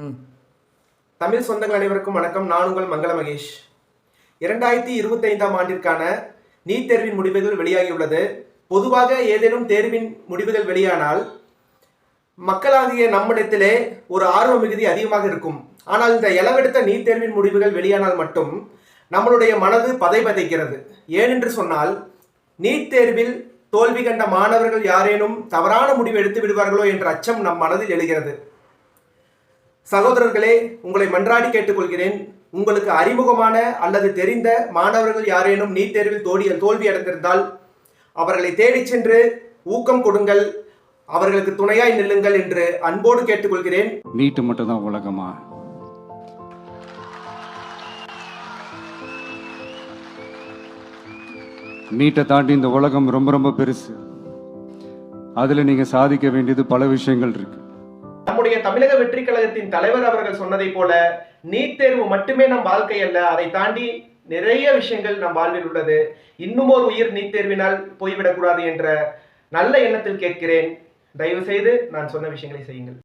ம். தமிழ் சொந்தங்கள் அனைவருக்கும் வணக்கம். நான் உங்கள் மங்கள மகேஷ். இரண்டாயிரத்தி இருபத்தைந்தாம் ஆண்டிற்கான நீட் தேர்வின் முடிவுகள் வெளியாகியுள்ளது. பொதுவாக ஏதேனும் தேர்வின் முடிவுகள் வெளியானால் மக்களாகிய நம்மிடத்திலே ஒரு ஆர்வ மிகுதி அதிகமாக இருக்கும். ஆனால் இந்த இளவெடுத்த நீட் தேர்வின் முடிவுகள் வெளியானால் மட்டும் நம்மளுடைய மனது பதை பதைக்கிறது. ஏனென்று சொன்னால் நீட் தேர்வில் தோல்வி கண்ட மாணவர்கள் யாரேனும் தவறான முடிவு எடுத்து விடுவார்களோ என்ற அச்சம் நம் மனதில் எழுகிறது. சகோதரர்களே உங்களை மன்றாடி கேட்டுக்கொள்கிறேன். உங்களுக்கு அறிமுகமான அல்லது தெரிந்த மாணவர்கள் யாரேனும் நீட் தேர்வில் தோல்வி தோல்வி அடைந்திருந்தால் அவர்களை தேடிச் சென்று ஊக்கம் கொடுங்கள். அவர்களுக்கு துணையாய் நில்லுங்கள் என்று அன்போடு கேட்டுக்கொள்கிறேன். நீட்டு மட்டும்தான் உலகமா? நீட்டை தாண்டி இந்த உலகம் ரொம்ப ரொம்ப பெருசு. அதில் நீங்கள் சாதிக்க வேண்டியது பல விஷயங்கள் இருக்குது நம்முடைய தமிழக வெற்றி கழகத்தின் தலைவர் அவர்கள் சொன்னதைப் போல நீட் தேர்வு மட்டுமே நம் வாழ்க்கை அல்ல அதை தாண்டி நிறைய விஷயங்கள் நம் வாழ்வில் உள்ளது. இன்னும் ஒரு உயிர் நீட் தேர்வினால் போய்விடக்கூடாது என்ற நல்ல எண்ணத்தில் கேட்கிறேன். தயவு செய்து நான் சொன்ன விஷயங்களை செய்யுங்கள்.